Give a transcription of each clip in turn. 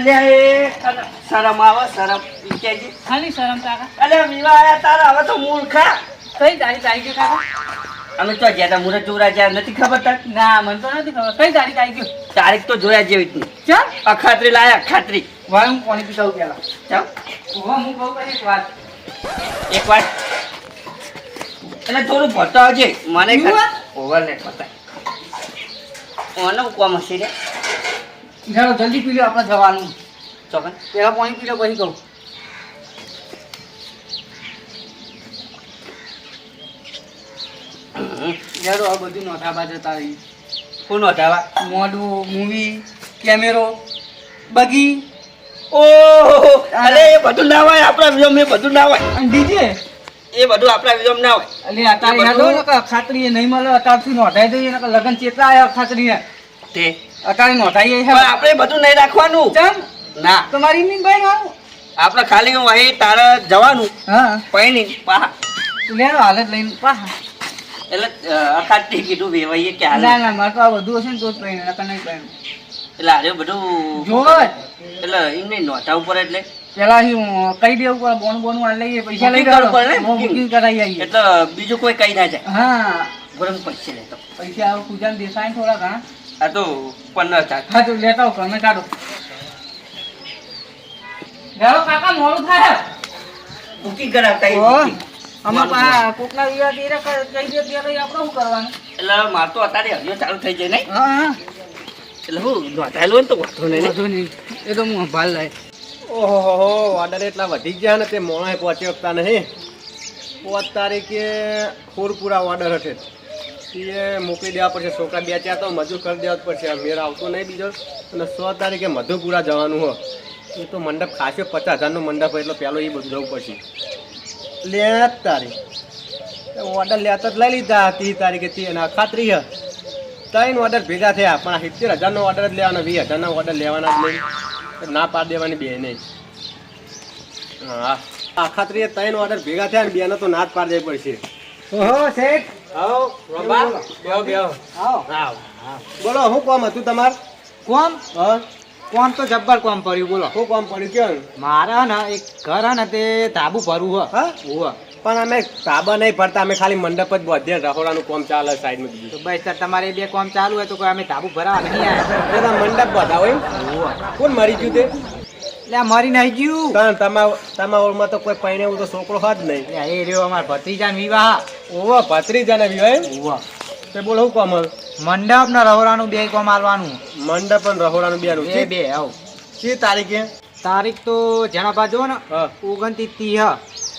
અલ્યા એ શરમ આવે શરમ. ખાલી શરમ કાકા અલ્યા વિવાહ આયા તારા હવે તો મૂર્ખા કઈ તારીખ આવી ગયું કાકા અમે તો જ્યાં તા મુરત ચોરા જ્યાં નથી ખબર તક ના મને તો નથી ખબર. કઈ તારીખ આવી ગયું? તારીખ તો જોયા જેવી જ નહીં. ચાલ અખાત્રી લાયા અખાત્રી વાય હું પીતા આવું પેલા? ચાલ હું કહું એક વાત. એક વાર એટલે થોડું બતાવજે મને શું ઓવર ને બતાય મને કોમ હશે રે? ચાલો જલ્દી પી લો આપણે જવાનું. ચોકન પહેલાં પાણી પી લો પછી કહું. ચાલો આ બધું નોંધાવા જતા રહી શું નોંધાવા? મોડું મૂવી કેમેરો બગી. ઓહો અરે એ બધું ના હોય આપણા વિઝમ એ બધું ના હોય. અને ડીજે? એ બધું આપણા વિઝમ ના હોય. એટલે અત્યારે ખાતરી નહીં મળે અત્યારથી નોંધાઈ દઈએ લગ્ન ચેતા આવ્યા ખાતરી તે. અત્યારે નોંધાઈ પણ આપણે બધું નહીં રાખવાનું. ચમ. ના. તમારી મીન ભાઈ નું આપણે ખાલી હું અહીં તારે જવાનું. હા. પૈણી પા. લેનો હાલત લઈને. પાહા એટલે અખાત્રી કીધું વેવાઈએ કે હાલ. ના ના મારે તો આ બધું હશે ને તો જ પહેણે નકર નહીં પહેણે એટલે આજે બધું જોવો એટલે એમને નહીં નોટા ઉપર એટલે. પેલા હું કહી દેવું પડે બોન બોન વાળ લઈએ પૈસા લઈ ગયો બુકિંગ. કરાવી આવીએ. એટલે બીજું કોઈ કઈ ના જાય. હા. ગરમ લે લેતો. પૈસા હવે પૂજાને દેસાઈ થોડા ઘણા આ તો પંદર ચાર હા તો લેતા તમે કાઢો. લેવો કાકા મોડું થાય. બુકિંગ કરાવતા પા કોકના વિવાહ తీરે કહી દે ત્યારે આપણે શું કરવાનું? એટલે માર તો અત્યારે હજુ ચાલુ થઈ જાય નહીં. હા હા. એટલે હું નોંધાયેલું ને તો વાંધો નહીં. વાંધો નહીં. એ તો હું ભાલ લાય ઓહો ઓર્ડર એટલા વધી ગયા ને તે મોણા પહોંચી શકતા નહીં. પોત તારીખે ખોરપુરા ઓર્ડર હશે. એ મોકલી દેવા પડશે. છોકરા બે ચાર તો મજૂર કરી દેવા પડશે. મેળ આવતો નહીં બીજો. અને સો તારીખે મધુપુરા જવાનું હો. એ તો મંડપ ખાસે પચાસ હજારનો મંડપ હોય એટલે પહેલો એ બધું જવું પડશે. લે તારીખ ઓર્ડર લેતા લઈ લીધા. ત્રીસ તારીખે ત્રીસ અને ખાતરી હે. ત્રણ ઓર્ડર ભેગા થયા, પણ સિત્તેર હજારનો ઓર્ડર જ લેવાનો, વીસ હજારના ઓર્ડર લેવાના જ નહીં. ના પાડી દેવાની બે નહીં. હા. આખા ત્રીએ ત્રણ ઓર્ડર ભેગા થયા ને બેનો તો ના જ પાડી દેવી પડશે. ઓહો, શેઠ. બોલો શું કોમ હતું તમાર? કોમ? હા? કોમ તો જબ્બર કોમ પડ્યું બોલો. શું કોમ પડ્યું કેવું મારા ને એક ઘર ને તે ધાબુ ભરવું હ. હા? પણ અમે ધાબા નહીં ભરતા અમે ખાલી મંડપ જ બધે રહોડાનું કોમ ચાલે સાઈડમાં બીજું. ભાઈ સર તમારે બે કોમ ચાલુ હોય તો કોઈ અમે ધાબુ ભરાવા નહીં આવ્યા મંડપ બધા હોય? કોણ મરી ગયું તે? એટલે મરી નહીં ગયું. તમારા તમારા ઓળમાં તો કોઈ પૈણે તો છોકરો હોત નહીં. એ રહ્યો અમારા ભત્રીજા વિવાહ. ઓવો ભત્રીજાને વિવાહ એમ? ઓહ તે બોલો શું કોમલ? મંડપ ને રહોડાનું બે કોમ આલવાનું મંડપ અને રહોડાનું બેનું. બે બે આવ. શી તારીખે? તારીખ તો જણા બાજુ ને હા. ઓગણત્રીસ હ.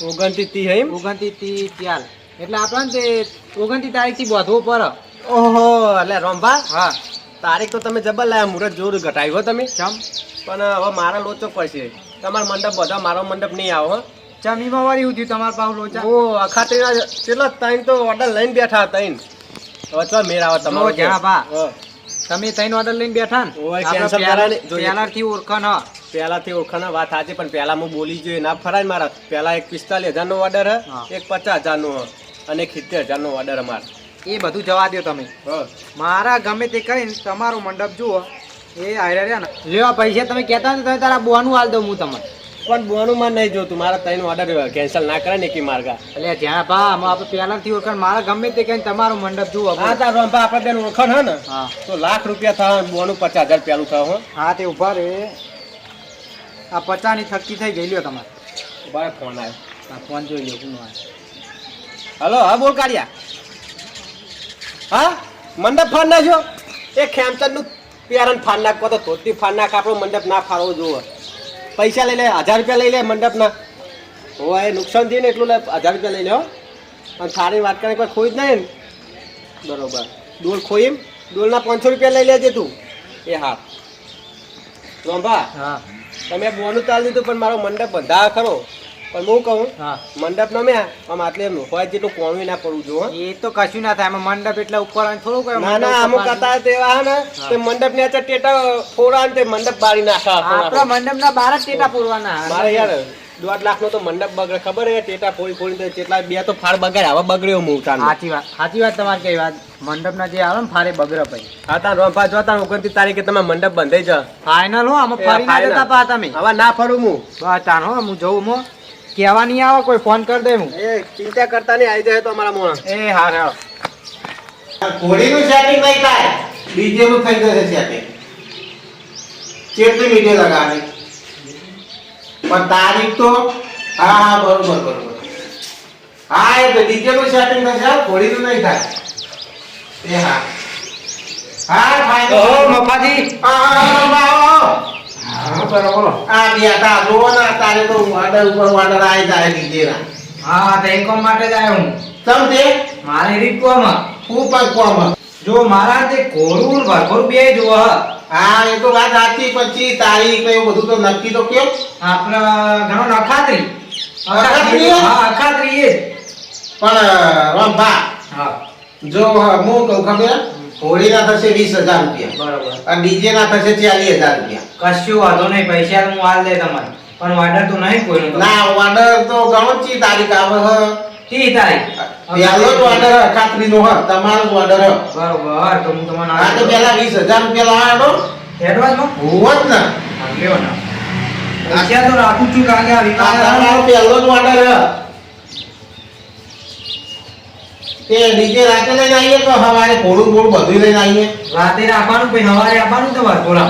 ઓગણત્રીસ તી એમ? ઓગણત્રીસ તી ત્યાર એટલે આપણે ને તે ઓગણત્રીસ તારીખથી બધવું પર ઓહો એટલે રોમભા હા. તારીખ તો તમે જબર લાયા મુહૂર્ત જોર ઘટાવ્યો હો તમે. ચમ. પણ હવે મારા લોચો પડશે. તમારો મંડપ બધા મારો મંડપ નહીં આવો હો. ચમીમાં વાળી ઉઠ્યું તમારા પાવ લોચા ઓ અખાત્રીના કેટલા ત્રણ તો ઓર્ડર લઈને બેઠા ત્રણ. હવે ચો આવે તમારો ઓ, બા. તમે ત્રણ ઓર્ડર લઈને બેઠા ને ઓય, કેન્સલ જોઈએ. પહેલાથી ઓળખાણ. હ પહેલાથી ઓળખાના વાત સાચી પણ પહેલા હું બોલી જોઈએ. ના ફરાય મારા. પહેલા એક પિસ્તાલીસ હજારનો ઓર્ડર હા. એક પચાસ હજારનો અને એક સિત્તેર હજારનો ઓર્ડર અમાર એ બધું જવા દો તમે. મારા ગમે તે કરીને તમારો મંડપ જુઓ એ આયરા રહ્યા ને. લેવા પૈસા તમે કહેતા ને તમે તારા બોનું હાલ દઉં હું તમને. પણ બોનું માં નહીં જોતું. મારા ત્રણ ઓર્ડર કેન્સલ ના કરે ને કે માર્ગા. એટલે જ્યાં ભા આપણે પહેલાથી ઓળખાણ. મારા ગમે તે કહીને તમારો મંડપ જુઓ હા તાર રંભા આપણે બેન ઓળખાણ હે ને? હા. તો લાખ રૂપિયા થાય બોનું પચાસ હજાર પેલું થાય હો. હા તે ઊભા રે. આ પચાની થકી થઈ ગઈ લ્યો તમારે. ઊભા ફોન આવ્યો. આ ફોન જોઈ લ્યો કોનો હલો હા બોલ કાઢ્યા હા? મંડપ ફાડ નાખ્યો? એ ખેમચંદનું પેરણ ફાડ નાખવા તો ધોતી ફાડ નાખ આપણો મંડપ ના ફાડવો જોવો પૈસા લઈ લે હજાર રૂપિયા લઈ લે મંડપના. હો હોય એ નુકસાન થયું ને એટલું લે હજાર રૂપિયા લઈ લે અને સારી વાત કરે કોઈ ખોઈ જ નહીં ને. બરોબર. ડોલ ખોઈમ ડોલના પાંચસો રૂપિયા લઈ લેજે તું. એ હા. રોંભા હા. તમે બોનું ચાલ દીધું પણ મારો મંડપ બંધા ખરો. પણ હું કહું મંડપ મંડપ નમ્યા આમ આટલે હોય જેટલું કોણું ના પડવું જો એ તો કશું ના થાય મંડપ એટલે ઉપર થોડું ના ના અમુક હતા તેવા ને તે મંડપની ટેટા ફોડા ને તે મંડપ બાળી નાખા આપણા મંડપ ના બાર જ ટેટા ફોડવાના મારે યાર દોઢ લાખ નો તો મંડપ બગડે ખબર હે ટેટા ફોડી ફોડી કેટલા બે તો ફાળ બગાડ હવે બગડ્યો હું તાર સાચી વાત સાચી વાત તમારી કઈ વાત. મંડપના જે આવે ને ફારે બગડે પછી. હા તાર રોંફા જોતા ઓગણત્રીસ તારીખે તમે મંડપ બંધાઈ જા ફાઇનલ હો આમાં ફરી ના. જતા પા તમે. હવે ના ફરું હું. બસ તાન હો હું જઉં મો કહેવા નહીં આવે કોઈ ફોન કરી દે હું. એ ચિંતા કરતા નહીં આવી જાય તો અમારા મોણા. એ હા હા ઘોડીનું સેટિંગ ભાઈ કાય ડીજે નું થઈ જશે સેટિંગ કેટલી મીડિયા લગાવે. પણ તારીખ તો હા હા બરોબર બરોબર. હા એ તો ડીજે નું સેટિંગ થશે ઘોડીનું નહીં થાય. એ હા. હા ફાઈન ઓ મફાજી. હા હા, હા આવો, આવો. હા બરોબર આ બેટા જુઓ ને તારે તો વાડર ઉપર વાડર આવી જાય ડીજે હા તો માટે જ આવ્યો હું. સમજે મારી રીત કોમાં? હું પણ કોમ. જો મારા તે કોરું ભરભર બે જો હા. એ તો વાત સાચી પછી તારીખ એવું બધું તો નક્કી તો કેમ આપણે ઘણો નખાત્રી. અખાત્રી હા અખાત્રી એ પણ રંભા હા. જો હું કહું ખબર? હોળીના થશે વીસ હજાર રૂપિયા. બરોબર. અને ડીજે ના થશે ચાલીસ હજાર રૂપિયા. કશું વાંધો નહીં પૈસા હું હાલ દે તમારે પણ વાડર તો નહીં કોઈ ના વાડર તો ઘણો ચી તારીખ આવે હ. તી તારીખ? પહેલો જ વાડર ખાતરી નો હ તમારો જ વાડર બરોબર તો હું તમને આ તો પેલા વીસ હજાર રૂપિયા લાવવાનો એડવાન્સમાં હોવ જ ને. લ્યો ના. પૈસા તો રાખું છું કારણ કે આ પહેલો જ ઓર્ડર તે ડીજે રાતે લઈને આવીએ તો સવારે કોળું કોળું બધું લઈને આવીએ? રાતે રાખવાનું પછી સવારે આપવાનું તમારે? કોળા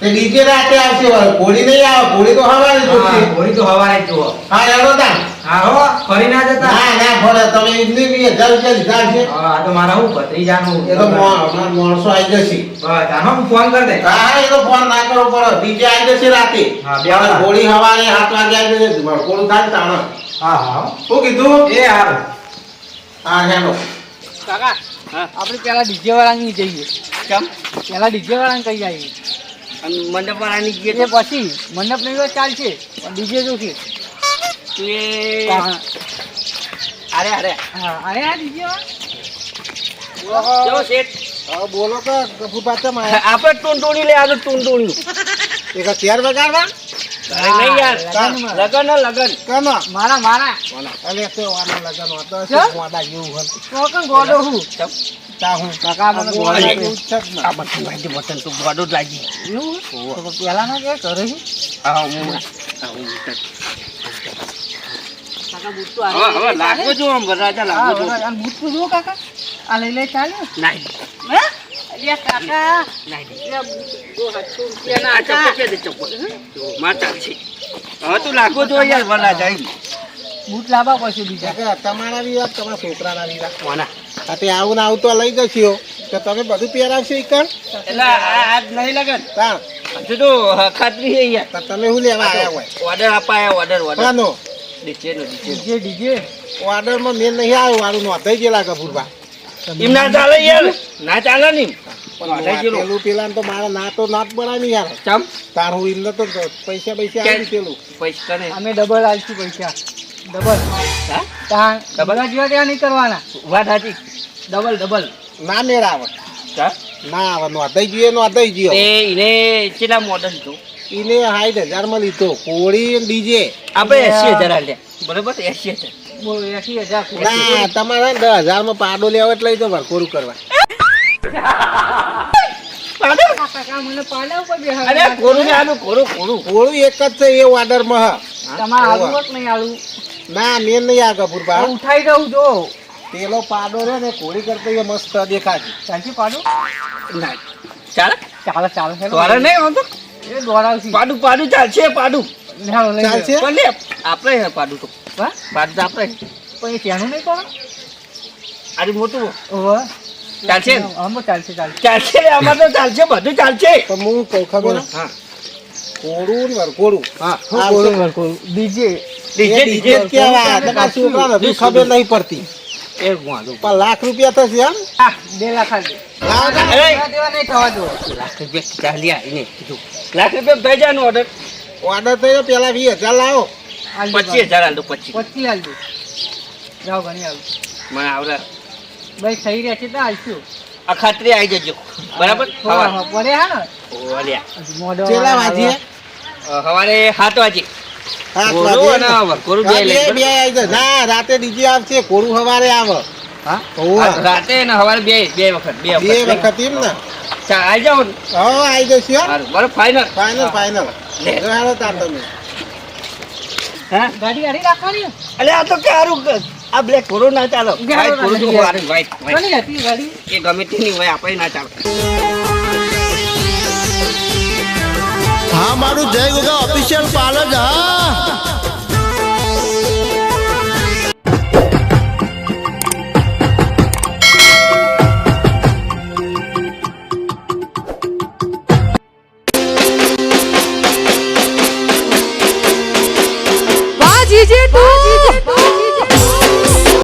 તે ડીજે રાતે આવશે કોળી નહીં આવે કોળી તો સવારે જ જોશે. હોળી તો સવારે જ જુઓ. હા એનો તા હા હો ફરી ના જતા? ના ના ફરે. તમે ઇડલી બી હજાર રૂપિયા લીધા છે. હા તો મારા હું ભત્રીજાનું એ તો માણસો આવી જશે. હા આનો હું ફોન કરી દે હા એ તો ફોન ના કરવો પડે. ડીજે આવી જશે રાતે. હા, બે. હોળી સવારે 7 વાગે આવી જશે. કોળું થાય તાણ. હા હા શું કીધું? એ હારું હા હેલો. કાકા આપણે પેલા ડીજે વાળાની જઈએ. કેમ? પેલા ડીજે વાળાને કઈ આવીએ. અને મંડપ વાળાની ગીત એ પછી મંડપ નહીં ચાલશે પણ ડીજે શું છે તું અરે અરે. અરે આ ડીજે કેવો બોલો તો આપણે ટૂંટૂણી લે આજે ટૂંટૂણી એક ચેર વગાડવા? નહીં યાર. લગન લગન કનો મારા મારા. અલે તે વાનો લગન હતો? જેવું હતું ગોડો હું? તા હું? કાકા મને ગોળા ગોળા જેવું છે આ બધું ભાઈ બટન તો ગોડો જ લાગી. એવું તો પેલા ના કે કરે છે હા હું હું કાકા બૂટ તો હવે હવે લાગવો જો આમ વરરાજા લાગવો જો આ બૂટ તો જો કાકા. આ લઈ લઈ ચાલ્યો? નહીં હે? અલ્યા કાકા બૂટ લાવવા પડશે બીજા તમારા વાત તમારા છોકરાના તે આવું ને આવું તો લઈ જશો તો તમે બધું પહેરાવશો કણ એટલે તા હજુ તો ખાતરી છે યાર તમે શું લેવા આવ્યા હોય ઓર્ડર અપાયા ઓર્ડર ઓર્ડર ડીજે ઓર્ડરમાં મેં નહીં આવ્યું મારું નોંધાઈ ગયેલા ગફુરભા એમ ના ચાલે યાર. ના ચાલે ને પણ પેલું પેલા તો મારા ના તો ના જ બનાવી યાર. ચમ? તારું એમને તો પૈસા પૈસા આવી પેલું પૈસા ને અમે ડબલ આવીશું પૈસા. ડબલ હા? ડબલ જેવા ત્યાં નહીં કરવાના. વાત સાચી. ડબલ ડબલ ના મેળ આવે. ના આવે નોંધાઈ ગયો એ નોંધાઈ ગયો તે એને કેટલા મોડલ તો એને સાઠ હજારમાં લીધો. કોળી ડીજે. આપણે એસી હજાર આલ્યા. બરોબર? એસી હજાર. ના તમારે દસ હજારમાં પાડો લેવો એટલે તો દો કરવા. કાકા મને પાડા ઉપર બેહાડી અરે કોરું ને મેં નહીં આ કપૂરભા ઉઠાઈ દઉં જો. પેલો પાડો રે ને કોળી કરતા મસ્ત દેખાશે ચાલશે પાડું? ના. ચાલે? ચાલે ચાલે હેલો. નહીં હોતું એ દોડાવશી પાડું પાડું ચાલશે પાડું. ચાલશે? આપણે પાડું તો. હા? પાડું આપણે પણ એ ત્યાંનું નહીં કરો આટલું મોટું. ઓહો. ચાલશે? આમાં ચાલશે ચાલશે. ચાલશે આમાં તો ચાલશે બધું ચાલશે. તો હું કહું ખબર? હા. કોળું ને વરકોળું હા. કોરું વરકોરું. ડીજે ડીજે ડીજે કહેવાય. તમારા છોકરાને ખબર નહીં પડતી. એ વાંધો પણ લાખ રૂપિયા થશે એમ? હા, બે લાખ લાખ રૂપિયા ચાલ્યા એને કીધું. લાખ રૂપિયા થઈ જાય ઓર્ડર ઓર્ડર થયો પેલા વીસ હજાર લાવો. પચીસ હજાર આલ દો પચીસ. પચીસ જાઓ ઘણી આલજો મને આવડે. ભાઈ થઈ રહ્યા છે તો આલશું. અખાત્રી આવી જજો. બરાબર? હા, હા, પડે હા ને? સવારે સાત વાગે. સાત વાગે? હા, રાતે ડીજે આવશે કોરું સવારે આવે. હા? રાતે ને સવારે બે બે વખત બે બે વખત એમ ને? આવી જાવ ને. હવે આવી જશે હો. બરાબર ફાઈનલ ફાઇનલ ફાઇનલ લે. તમે. હા? ગાડી ગાડી રાખવાની? અલે આ તો કારું આ બ્લેક કોરો ના ચાલો વ્હાઈટ કોરો જો વારે વ્હાઈટ વ્હાઈટ હતી ગાડી? એ ગમે તેની હોય આપણે ના ચાલે. હા મારું જય ગોગા ઓફિશિયલ પાર્લર હા.